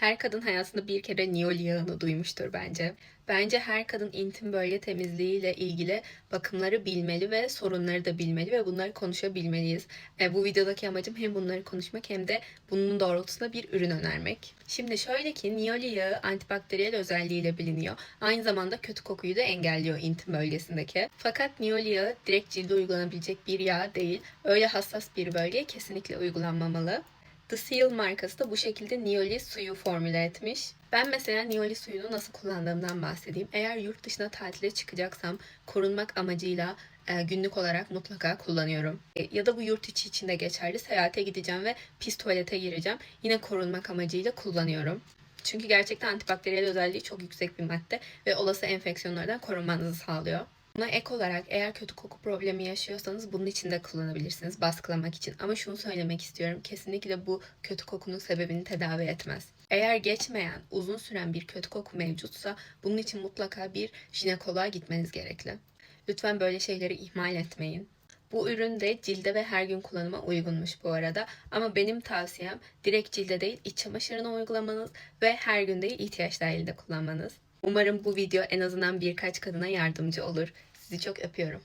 Her kadın hayatında bir kere niyol yağını duymuştur bence. Bence her kadın intim bölge temizliğiyle ilgili bakımları bilmeli ve sorunları da bilmeli ve bunları konuşabilmeliyiz. E, bu videodaki amacım hem bunları konuşmak hem de bunun doğrultusunda bir ürün önermek. Şimdi şöyle ki niyoli yağı antibakteriyel özelliğiyle biliniyor. Aynı zamanda kötü kokuyu da engelliyor intim bölgesindeki. Fakat niyoli yağı direkt cilde uygulanabilecek bir yağ değil. Öyle hassas bir bölgeye kesinlikle uygulanmamalı. The Seal markası da bu şekilde Nioli suyu formüle etmiş. Ben mesela Nioli suyunu nasıl kullandığımdan bahsedeyim. Eğer yurt dışına tatile çıkacaksam korunmak amacıyla e, günlük olarak mutlaka kullanıyorum. E, ya da bu yurt içi için de geçerli. Seyahate gideceğim ve pis tuvalete gireceğim. Yine korunmak amacıyla kullanıyorum. Çünkü gerçekten antibakteriyel özelliği çok yüksek bir madde ve olası enfeksiyonlardan korunmanızı sağlıyor. Buna ek olarak eğer kötü koku problemi yaşıyorsanız bunun için de kullanabilirsiniz baskılamak için. Ama şunu söylemek istiyorum. Kesinlikle bu kötü kokunun sebebini tedavi etmez. Eğer geçmeyen, uzun süren bir kötü koku mevcutsa bunun için mutlaka bir jinekoloğa gitmeniz gerekli. Lütfen böyle şeyleri ihmal etmeyin. Bu ürün de cilde ve her gün kullanıma uygunmuş bu arada. Ama benim tavsiyem direkt cilde değil iç çamaşırına uygulamanız ve her gün değil ihtiyaç dahilinde kullanmanız. Umarım bu video en azından birkaç kadına yardımcı olur. Sizi çok öpüyorum.